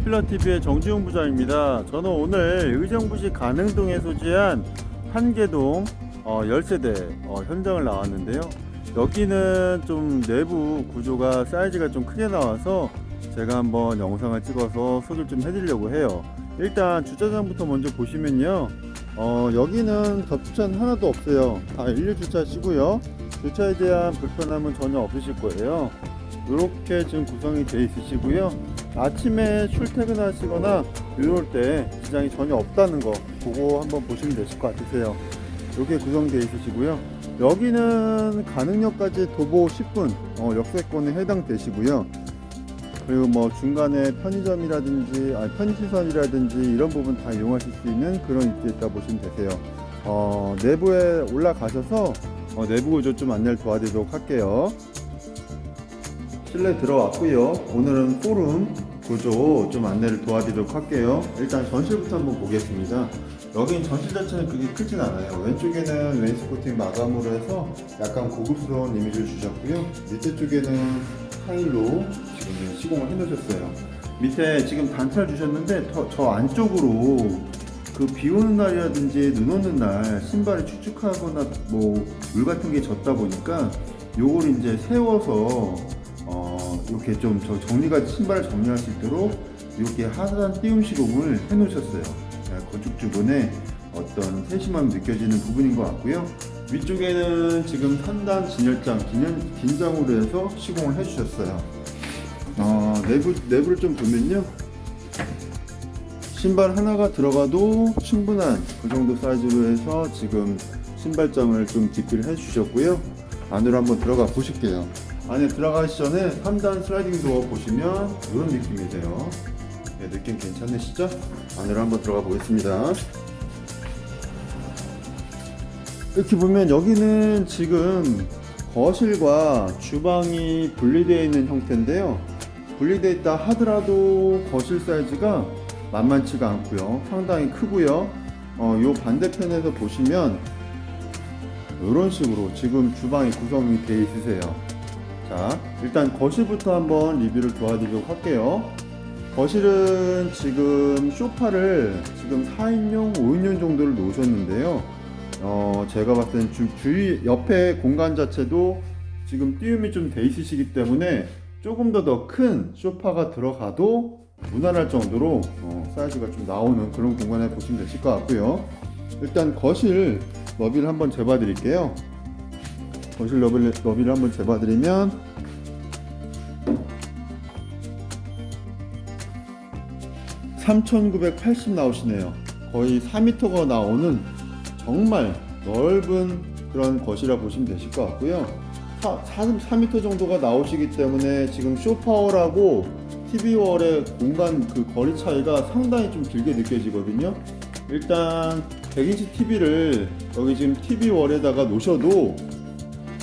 안녕하세요. 구필라TV의 정지용 부장입니다. 저는 오늘 의정부시 가능동에 소재한 한계동 어, 열세대 어, 현장을 나왔는데요. 여기는 좀 내부 구조가 사이즈가 좀 크게 나와서 제가 한번 영상을 찍어서 소개를 좀 해드리려고 해요. 일단 주차장부터 먼저 보시면요. 어, 여기는 겹주차는 하나도 없어요. 다 일류 주차시고요. 주차에 대한 불편함은 전혀 없으실 거예요. 이렇게 지금 구성이 되어 있으시고요. 아침에 출퇴근하시거나 이럴 때 지장이 전혀 없다는 거 그거 한번 보시면 되실 것 같으세요. 이렇게 구성되어 있으시고요. 여기는 가능역까지 도보 10분 어, 역세권에 해당되시고요. 그리고 뭐 중간에 편의점이라든지 아니 편의시설이라든지 이런 부분 다 이용하실 수 있는 그런 위치에 있다 보시면 되세요. 어, 내부에 올라가셔서 어, 내부 구조 좀 안내를 도와드리도록 할게요. 실내 들어왔고요. 오늘은 포룸 구조 좀 안내를 도와드리도록 할게요. 일단 전실부터 한번 보겠습니다. 여긴 전실 자체는 그렇게 크진 않아요. 왼쪽에는 웨인스코팅 마감으로 해서 약간 고급스러운 이미지를 주셨고요. 밑에 쪽에는 타일로 지금 시공을 해놓으셨어요. 밑에 지금 단차를 주셨는데 더- 저 안쪽으로 그 비 오는 날이라든지 눈 오는 날 신발이 축축하거나 뭐 물 같은 게 젖다 보니까 요걸 이제 세워서 어 이렇게 좀 저 정리가 신발을 정리할 수 있도록 이렇게 하단 띄움 시공을 해 놓으셨어요. 네, 건축 주변에 어떤 세심함이 느껴지는 부분인 것 같고요. 위쪽에는 지금 3단 진열장, 기념, 긴장으로 해서 시공을 해 주셨어요. 어, 내부, 내부를 좀 보면요. 신발 하나가 들어가도 충분한 그 정도 사이즈로 해서 지금 신발장을 좀 디피를 해 주셨고요. 안으로 한번 들어가 보실게요. 안에 들어가기 전에 3단 슬라이딩 도어 보시면 이런 느낌이세요. 네, 느낌 괜찮으시죠? 안으로 한번 들어가 보겠습니다. 이렇게 보면 여기는 지금 거실과 주방이 분리되어 있는 형태인데요. 분리되어 있다 하더라도 거실 사이즈가 만만치가 않고요. 상당히 크고요. 어, 요 반대편에서 보시면 이런 식으로 지금 주방이 구성이 되어 있으세요. 자, 일단 거실부터 한번 리뷰를 도와드리도록 할게요. 거실은 지금 소파를 지금 4인용, 5인용 정도를 놓으셨는데요. 어, 제가 봤을 땐 주, 주위, 옆에 공간 자체도 지금 띄움이 좀 돼 있으시기 때문에 조금 더 더큰 소파가 들어가도 무난할 정도로 어, 사이즈가 좀 나오는 그런 공간에 보시면 되실 것 같고요. 일단 거실 너비를 한번 재봐 드릴게요. 거실 너비를, 너비를 한번 재봐 드리면 (3980) 나오시네요. 거의 4m가 나오는 정말 넓은 그런 거실이라 보시면 되실 것 같고요. 4, 4m 정도가 나오시기 때문에 지금 쇼파월하고 TV월의 공간 그 거리 차이가 상당히 좀 길게 느껴지거든요. 일단 100인치 TV를 여기 지금 TV월에다가 놓으셔도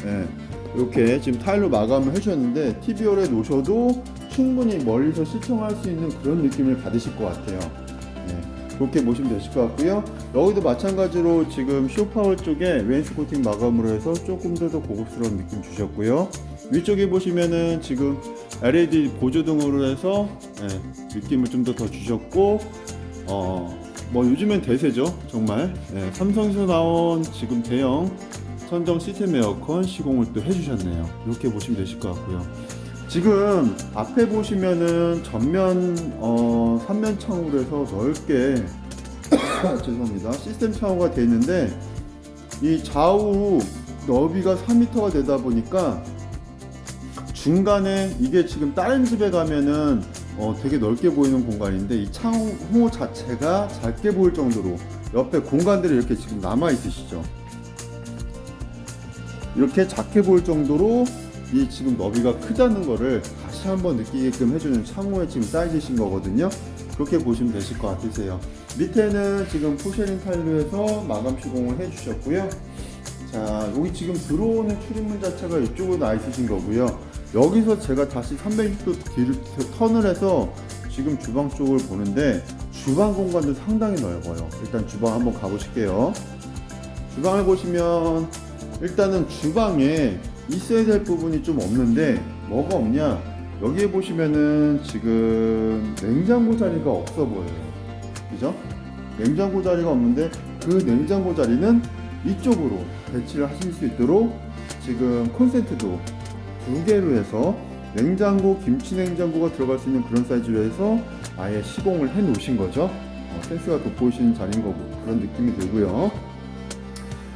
네, 이렇게 지금 타일로 마감을 해주셨는데 TV월에 놓으셔도 충분히 멀리서 시청할 수 있는 그런 느낌을 받으실 것 같아요. 네, 그렇게 보시면 되실 것 같고요. 여기도 마찬가지로 지금 쇼파월 쪽에 웨인스코팅 마감으로 해서 조금 더 더 고급스러운 느낌 주셨고요. 위쪽에 보시면은 지금 LED 보조등으로 해서 네, 느낌을 좀 더 더 주셨고 어. 뭐 요즘엔 대세죠 정말 네, 삼성에서 나온 지금 대형 선정 시스템 에어컨 시공을 또 해주셨네요. 이렇게 보시면 되실 것 같고요. 지금 앞에 보시면은 전면 어, 3면 창으로 해서 넓게 죄송합니다. 시스템 창호가 되어 있는데 이 좌우 너비가 3m가 되다 보니까 중간에 이게 지금 다른 집에 가면은 어, 되게 넓게 보이는 공간인데 이 창호 자체가 작게 보일 정도로 옆에 공간들이 이렇게 지금 남아 있으시죠. 이렇게 작게 보일 정도로 이 지금 너비가 크다는 거를 다시 한번 느끼게끔 해주는 창호의 지금 사이즈이신 거거든요. 그렇게 보시면 되실 것 같으세요. 밑에는 지금 포쉐린 타일로 해서 마감 시공을 해주셨고요. 자, 여기 지금 들어오는 출입문 자체가 이쪽으로 나 있으신 거고요. 여기서 제가 다시 360도 뒤를 턴을 해서 지금 주방 쪽을 보는데 주방 공간도 상당히 넓어요. 일단 주방 한번 가보실게요. 주방을 보시면 일단은 주방에 있어야 될 부분이 좀 없는데 뭐가 없냐? 여기에 보시면은 지금 냉장고 자리가 없어 보여요. 그죠? 냉장고 자리가 없는데 그 냉장고 자리는 이쪽으로 배치를 하실 수 있도록 지금 콘센트도 두 개로 해서 냉장고, 김치 냉장고가 들어갈 수 있는 그런 사이즈로 해서 아예 시공을 해 놓으신 거죠. 어, 센스가 돋보이시는 자리인 거고 그런 느낌이 들고요.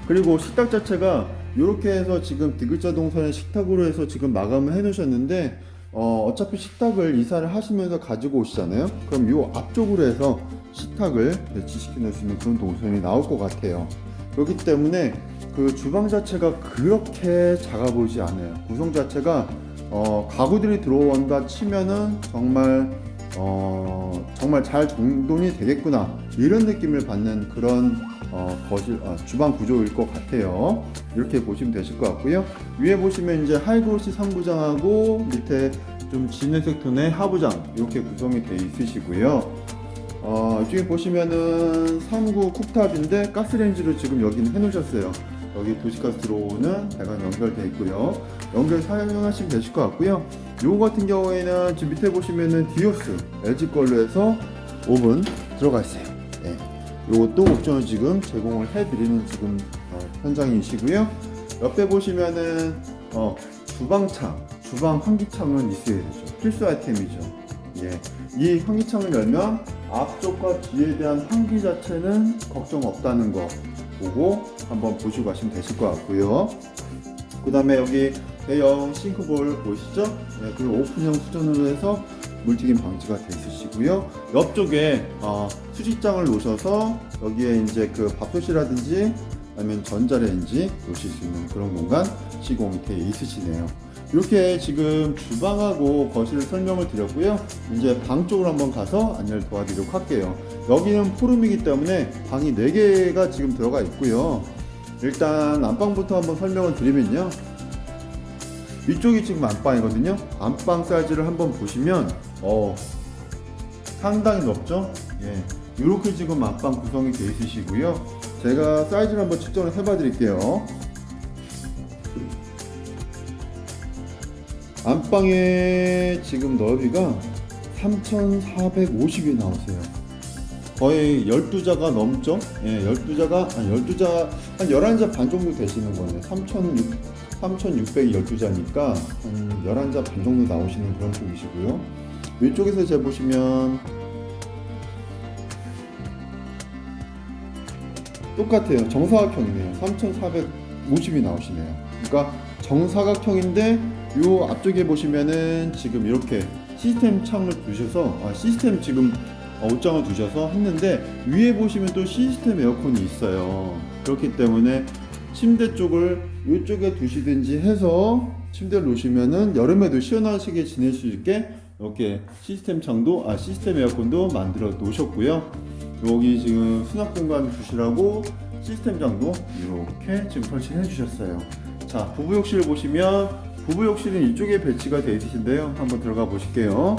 그리고 식탁 자체가 이렇게 해서 지금 디귿자 동선의 식탁으로 해서 지금 마감을 해 놓으셨는데 어, 어차피 식탁을 이사를 하시면서 가지고 오시잖아요. 그럼 이 앞쪽으로 해서 식탁을 배치시켜 있는 그런 동선이 나올 것 같아요. 그렇기 때문에 그 주방 자체가 그렇게 작아 보이지 않아요. 구성 자체가 어, 가구들이 들어온다 치면은 정말 어, 정말 잘 정돈이 되겠구나 이런 느낌을 받는 그런 어, 거실 아, 주방 구조일 것 같아요. 이렇게 보시면 되실 것 같고요. 위에 보시면 이제 하이그로시 상부장하고 밑에 좀 진회색 톤의 하부장 이렇게 구성이 되어 있으시고요. 어, 이쪽에 보시면은 3구 쿡탑인데 가스레인지로 지금 여기는 해놓으셨어요. 여기 도시가스 들어오는 배관 연결되어 있고요. 연결 사용하시면 되실 것 같고요. 요거 같은 경우에는 지금 밑에 보시면은 디오스 LG 걸로 해서 오븐 들어가 있어요. 네. 요것도 옵션을 지금 제공을 해드리는 지금 어, 현장이시고요. 옆에 보시면은 어, 주방창, 주방 환기창은 있어야 되죠. 필수 아이템이죠. 예. 이 환기창을 열면 앞쪽과 뒤에 대한 환기 자체는 걱정 없다는 거 보고 한번 보시고 가시면 되실 것 같고요. 그 다음에 여기 대형 싱크볼 보이시죠? 네, 그리고 오픈형 수전으로 해서 물튀김 방지가 되어 있으시고요. 옆쪽에 어, 수직장을 놓으셔서 여기에 이제 그 밥솥이라든지 아니면 전자레인지 놓으실 수 있는 그런 공간 시공이 되어 있으시네요. 이렇게 지금 주방하고 거실을 설명을 드렸고요. 이제 방 쪽으로 한번 가서 안내를 도와드리도록 할게요. 여기는 포룸이기 때문에 방이 4개가 지금 들어가 있고요. 일단 안방부터 한번 설명을 드리면요. 이쪽이 지금 안방이거든요. 안방 사이즈를 한번 보시면 어 상당히 넓죠? 예. 이렇게 지금 안방 구성이 되어 있으시고요. 제가 사이즈를 한번 측정을 해봐 드릴게요. 안방의 지금 넓이가 3,450이 나오세요. 거의 12자가 넘죠? 예, 12자가, 아니, 12자, 한 11자 반 정도 되시는 거네요. 3,600, 3,612자니까 한 11자 반 정도 나오시는 그런 쪽이시고요. 위쪽에서 재보시면 똑같아요. 정사각형이네요. 3,450이 나오시네요. 그러니까 정사각형인데 요 앞쪽에 보시면은 지금 이렇게 시스템 창을 두셔서 아, 시스템 지금 어, 옷장을 두셔서 했는데 위에 보시면 또 시스템 에어컨이 있어요. 그렇기 때문에 침대 쪽을 이쪽에 두시든지 해서 침대를 놓으시면은 여름에도 시원하시게 지낼 수 있게 이렇게 시스템 창도 아 시스템 에어컨도 만들어 놓으셨고요. 여기 지금 수납 공간 두시라고 시스템 장도 이렇게 지금 설치해 주셨어요. 자 부부 욕실 보시면 부부 욕실은 이쪽에 배치가 되어 있으신데요. 한번 들어가 보실게요.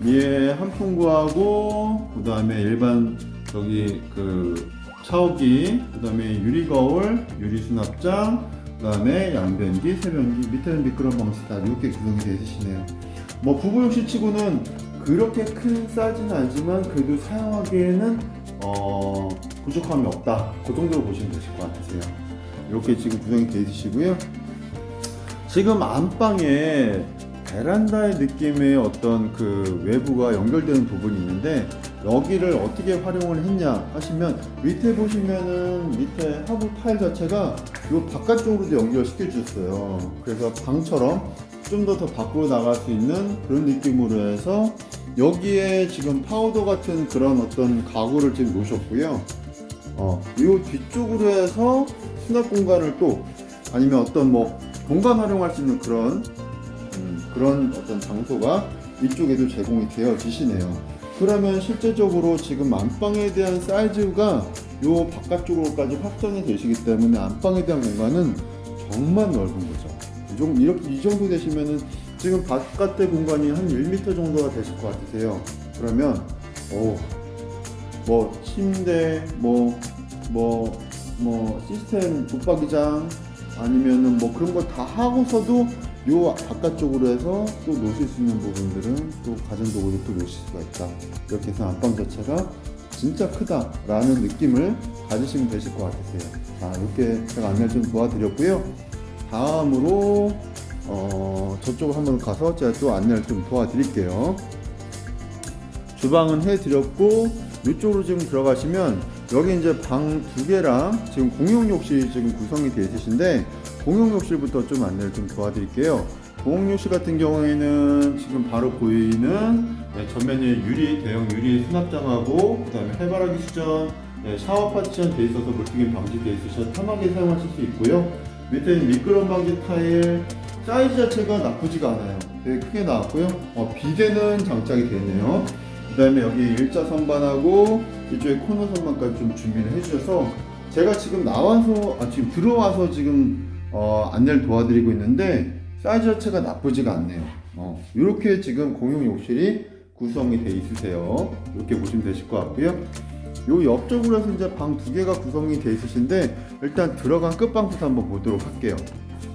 위에 한풍구하고 그 다음에 일반 저기 그 샤워기 그 다음에 유리 거울 유리 수납장 그 다음에 양변기 세변기 밑에는 미끄럼 방지 다 이렇게 구성이 되어 있으시네요 뭐 부부 욕실 치고는 그렇게 큰 사이즈는 아니지만 그래도 사용하기에는 어 부족함이 없다. 그 정도로 보시면 되실 것 같으세요. 이렇게 지금 구성이 되어 있으시고요. 지금 안방에 베란다의 느낌의 어떤 그 외부가 연결되는 부분이 있는데 여기를 어떻게 활용을 했냐 하시면 밑에 보시면은 밑에 하부 타일 자체가 요 바깥쪽으로도 연결시켜 주셨어요. 그래서 방처럼 좀 더 더 밖으로 나갈 수 있는 그런 느낌으로 해서 여기에 지금 파우더 같은 그런 어떤 가구를 지금 놓으셨고요. 어, 이 뒤쪽으로 해서 수납 공간을 또 아니면 어떤 뭐 공간 활용할 수 있는 그런 음, 그런 어떤 장소가 이쪽에도 제공이 되어지시네요. 그러면 실제적으로 지금 안방에 대한 사이즈가 요 바깥쪽으로까지 확장이 되시기 때문에 안방에 대한 공간은 정말 넓은 거죠. 이 정도, 이렇게, 이 정도 되시면은 지금 바깥의 공간이 한 1m 정도가 되실 것 같으세요. 그러면, 오, 뭐, 침대, 뭐, 뭐, 뭐, 시스템 붙박이장, 아니면은 뭐 그런 걸 다 하고서도 요 바깥쪽으로 해서 또 놓으실 수 있는 부분들은 또 가전도구를 또 놓으실 수가 있다. 이렇게 해서 안방 자체가 진짜 크다라는 느낌을 가지시면 되실 것 같으세요. 자, 이렇게 제가 안내를 좀 도와드렸고요. 다음으로 어, 저쪽으로 한번 가서 제가 또 안내를 좀 도와드릴게요. 주방은 해드렸고 이쪽으로 지금 들어가시면 여기 이제 방 두 개랑 지금 공용 욕실이 지금 구성이 되어 있으신데 공용 욕실부터 좀 안내를 좀 도와드릴게요. 공용 욕실 같은 경우에는 지금 바로 보이는 네, 전면에 유리 대형 유리 수납장하고 그다음에 해바라기 수전, 네, 샤워 파티션 되어 있어서 물튀김 방지되어 있으셔서 편하게 사용하실 수 있고요. 밑에는 미끄럼 방지 타일 사이즈 자체가 나쁘지가 않아요. 되게 크게 나왔고요. 어, 비대는 장착이 되어 있네요. 그 다음에 여기 일자 선반하고 이쪽에 코너 선반까지 좀 준비를 해주셔서 제가 지금 나와서 아 지금 들어와서 지금 어, 안내를 도와드리고 있는데 사이즈 자체가 나쁘지가 않네요. 어, 이렇게 지금 공용 욕실이 구성이 돼 있으세요. 이렇게 보시면 되실 것 같고요. 요 옆쪽으로 해서 이제 방 두 개가 구성이 돼 있으신데 일단 들어간 끝방부터 한번 보도록 할게요.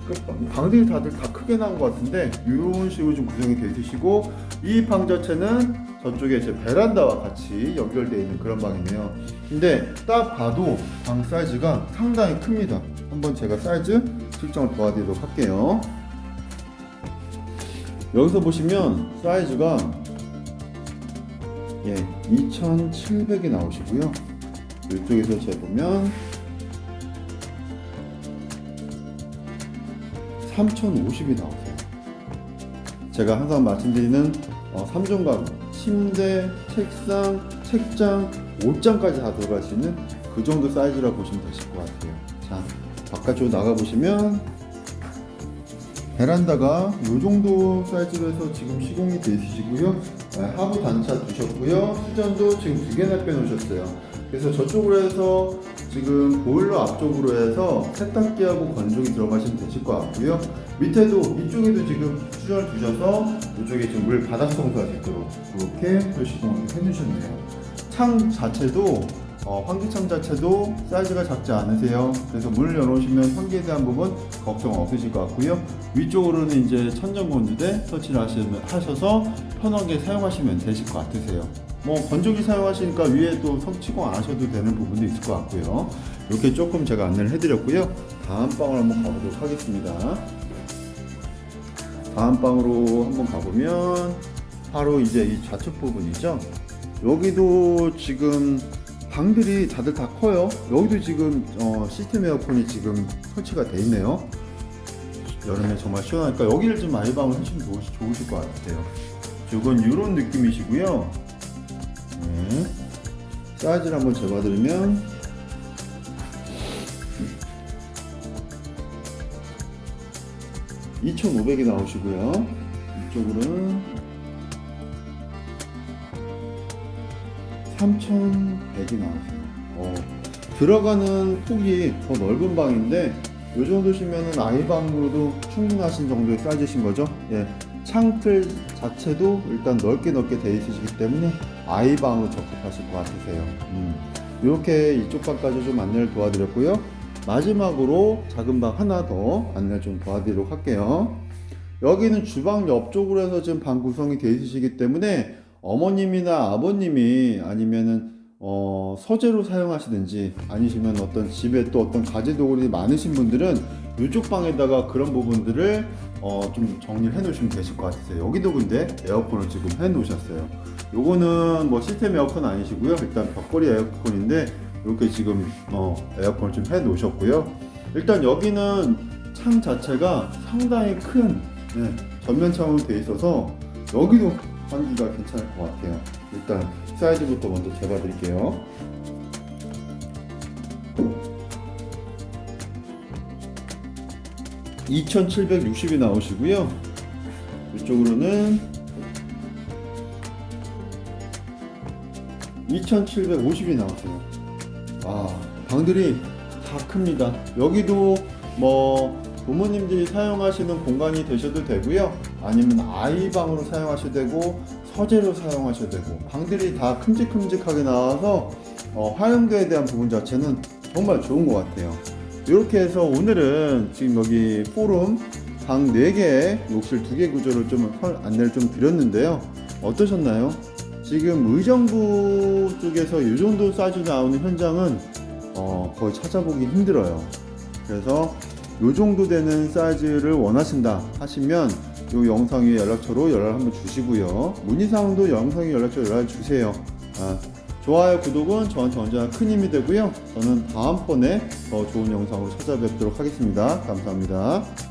끝방 방들이 다들 다 크게 나온 것 같은데 이런 식으로 좀 구성이 돼 있으시고 이 방 자체는 저쪽에 이제 베란다와 같이 연결되어 있는 그런 방이네요. 근데 딱 봐도 방 사이즈가 상당히 큽니다. 한번 제가 사이즈 측정을 도와드리도록 할게요. 여기서 보시면 사이즈가 예, 2,700이 나오시고요. 이쪽에서 재보면 3,050이 나오세요. 제가 항상 말씀드리는 어, 3종 가구, 침대, 책상, 책장, 옷장까지 다 들어갈 수 있는 그 정도 사이즈라 보시면 되실 것 같아요. 자, 바깥쪽으로 나가 보시면 베란다가 이 정도 사이즈로 해서 지금 시공이 돼 있으시고요. 네, 하부 단차 두셨고요. 수전도 지금 두 개나 빼놓으셨어요. 그래서 저쪽으로 해서 지금 보일러 앞쪽으로 해서 세탁기하고 건조기 들어가시면 되실 것 같고요. 밑에도 이쪽에도 지금 수전을 두셔서 이쪽에 지금 물 바닥 청소할 수 있도록 이렇게 또 시공을 해주셨네요. 창 자체도 어, 환기창 자체도 사이즈가 작지 않으세요. 그래서 문을 열어오시면 환기에 대한 부분 걱정 없으실 것 같고요. 위쪽으로는 이제 천정 건조대 설치를 하시면, 하셔서 편하게 사용하시면 되실 것 같으세요. 뭐 건조기 사용하시니까 위에 또 성치공 안 하셔도 되는 부분도 있을 것 같고요. 이렇게 조금 제가 안내를 해드렸고요. 다음 방을 한번 가보도록 하겠습니다. 다음 방으로 한번 가보면 바로 이제 이 좌측 부분이죠. 여기도 지금 방들이 다들 다 커요. 여기도 지금 어, 시스템 에어컨이 지금 설치가 돼 있네요. 여름에 정말 시원하니까 여기를 좀 많이 방을 하시면 좋으시, 좋으실 것 같아요. 이건 이런 느낌이시고요. 네. 사이즈를 한번 재봐드리면 2,500이 나오시고요. 이쪽으로는 3,100이 나오세요. 어, 들어가는 폭이 더 넓은 방인데 이 정도시면은 아이방으로도 충분하신 정도의 사이즈신 거죠. 예. 창틀 자체도 일단 넓게 넓게 되어 있으시기 때문에 아이방으로 적합하실 것 같으세요. 음. 이렇게 이쪽 방까지 좀 안내를 도와드렸고요. 마지막으로 작은 방 하나 더 안내를 좀 도와드리도록 할게요. 여기는 주방 옆쪽으로 해서 지금 방 구성이 되어 있으시기 때문에 어머님이나 아버님이 아니면은 어, 서재로 사용하시든지 아니시면 어떤 집에 또 어떤 가지 도구들이 많으신 분들은 이쪽 방에다가 그런 부분들을 어, 좀 정리를 해 놓으시면 되실 것 같으세요. 여기도 근데 에어컨을 지금 해 놓으셨어요. 요거는 뭐 시스템 에어컨 아니시고요. 일단 벽걸이 에어컨인데 이렇게 지금 어, 에어컨을 좀 해 놓으셨고요. 일단 여기는 창 자체가 상당히 큰 네, 전면 창으로 되어 있어서 여기도 환기가 괜찮을 것 같아요. 일단 사이즈부터 먼저 재봐드릴게요. (2760이) 나오시고요 이쪽으로는 (2750이) 나오세요 아 방들이 다 큽니다 여기도 뭐 부모님들이 사용하시는 공간이 되셔도 되고요. 아니면 아이 방으로 사용하셔도 되고 서재로 사용하셔도 되고 방들이 다 큼직큼직하게 나와서 어, 활용도에 대한 부분 자체는 정말 좋은 것 같아요. 이렇게 해서 오늘은 지금 여기 포럼 방 4개, 욕실 2개 구조를 좀 설- 안내를 좀 드렸는데요. 어떠셨나요? 지금 의정부 쪽에서 이 정도 사이즈 나오는 현장은 어, 거의 찾아보기 힘들어요. 그래서 이 정도 되는 사이즈를 원하신다 하시면 이 영상 위에 연락처로 연락 한번 주시고요. 문의사항도 영상 위에 연락처로 연락 주세요. 아, 좋아요, 구독은 저한테 언제나 큰 힘이 되고요. 저는 다음번에 더 좋은 영상으로 찾아뵙도록 하겠습니다. 감사합니다.